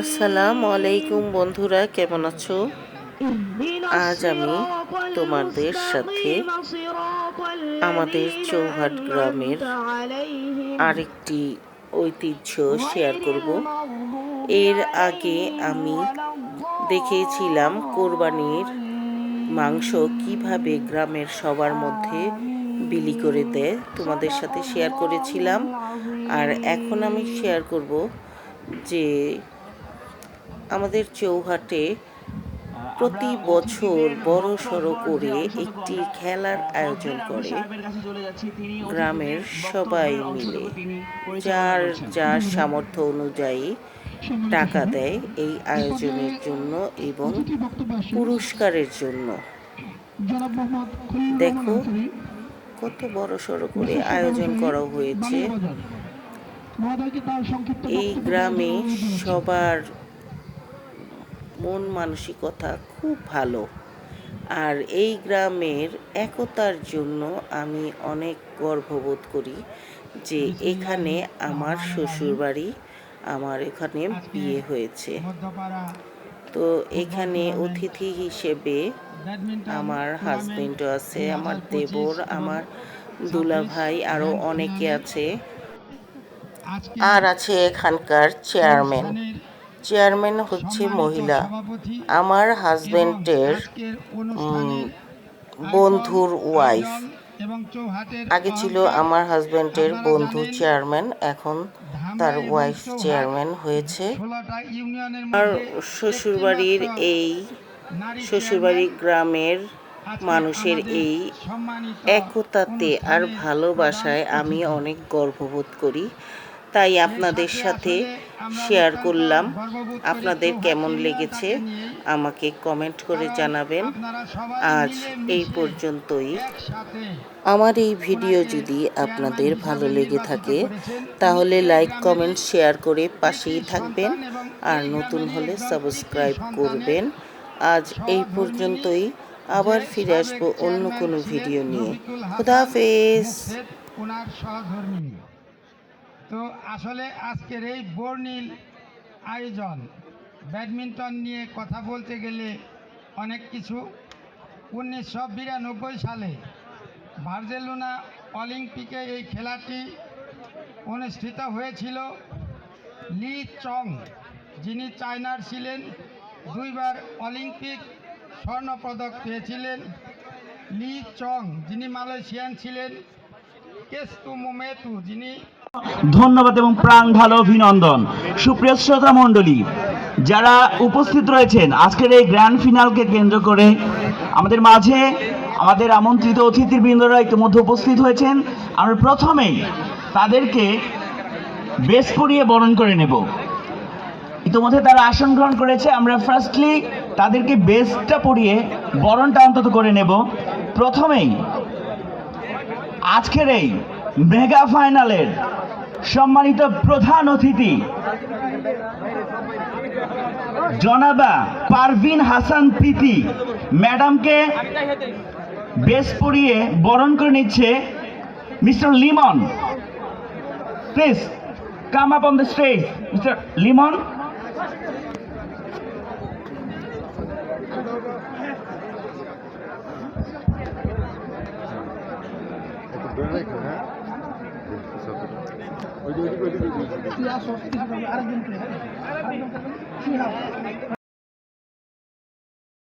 আসসালামু আলাইকুম বন্ধুরা, কেমন আছো? আজ আমি তোমাদের সাথে আমাদের চৌহাট গ্রামের আরেকটি ঐতিহ্য শেয়ার করব। এর আগে আমি দেখেছিলাম কোরবানির মাংস কীভাবে গ্রামের সবার মধ্যে বিলি করে দেয়। তোমাদের সাথে শেয়ার করেছিলাম। আর এখন আমি শেয়ার করব যে আমাদের চৌহাটে প্রতি বছর বড় সড়ো করে একটি খেলার আয়োজন করে গ্রামের সবাই মিলে যার যার সামর্থ্য অনুযায়ী টাকা দেয় এই আয়োজনের জন্য এবং পুরস্কারের জন্য। দেখো কত বড় সড়ো করে আয়োজন করা হয়েছে। এই গ্রামে সবার মন মানসিকতা খুব ভালো। আর এই গ্রামের একতার জন্য আমি অনেক গর্ববোধ করি যে এখানে আমার শ্বশুরবাড়ি আমার এখানে বিয়ে হয়েছে। তো এখানে অতিথি হিসেবে আমার হাজবেন্ডও আছে আমার দেবর আমার দুলা ভাই আরও অনেকে আছে। আর আছে এখানকার চেয়ারম্যান। চেয়ারম্যান হচ্ছে মহিলা। আমার হাজবেন্ডের বন্ধুর ওয়াইফ আগে ছিল আমার হাজবেন্ডের বন্ধু চেয়ারম্যান এখন তার ওয়াইফ চেয়ারম্যান হয়েছে। আর শ্বশুরবাড়ির এই শ্বশুরবাড়ি গ্রামের মানুষের এই একতাতে আর ভালোবাসায় আমি অনেক গর্ববোধ করি। তাই আপনাদের সাথে শেয়ার করলাম। আপনাদের কেমন লেগেছে আমাকে কমেন্ট করে জানাবেন। আজ এই পর্যন্তই। আমার এই ভিডিও যদি আপনাদের ভালো লেগে থাকে তাহলে লাইক কমেন্ট শেয়ার করে পাশেই থাকবেন আর নতুন হলে সাবস্ক্রাইব করবেন। আজ এই পর্যন্তই। আবার ফিরে আসব অন্য কোনো ভিডিও নিয়ে। খুদাহাফেজ তো আসলে আজকের এই বর্ণিল আয়োজন ব্যাডমিন্টন নিয়ে কথা বলতে গেলে অনেক কিছু। উনিশশো বিরানব্বই সালে বার্জেলোনা অলিম্পিকে এই খেলাটি অনুষ্ঠিত হয়েছিল। লি চং, যিনি চায়নার ছিলেন, দুইবার অলিম্পিক স্বর্ণপদক পেয়েছিলেন। লি চং, যিনি মালয়েশিয়ান ছিলেন। কেস্তু মোমেতু, যিনি ধন্যবাদ এবং প্রাণ ভালো অভিনন্দন। সুপ্রিয় শ্রোতা মণ্ডলী, যারা উপস্থিত রয়েছেন, আজকের এই গ্র্যান্ড ফিনালকে কেন্দ্র করে আমাদের মাঝে আমাদের আমন্ত্রিত অতিথিবৃন্দরা ইতিমধ্যে উপস্থিত হয়েছেন। আমরা প্রথমেই তাদেরকে বেশ পরিয়ে বরণ করে নেব। ইতিমধ্যে তারা আসন গ্রহণ করেছে। আমরা ফার্স্টলি তাদেরকে বেসটা পরিয়ে বরণটা অন্তত করে নেব। প্রথমেই আজকের এই মেগা ফাইনালের সম্মানিত প্রধান অতিথি জনাবা পারভিন হাসান প্রীতি, ম্যাডামকে বেশ পরিয়ে বরণ করে নিচ্ছে Mr Limon. Please come up on the stage Mr Limon. ওই যে যে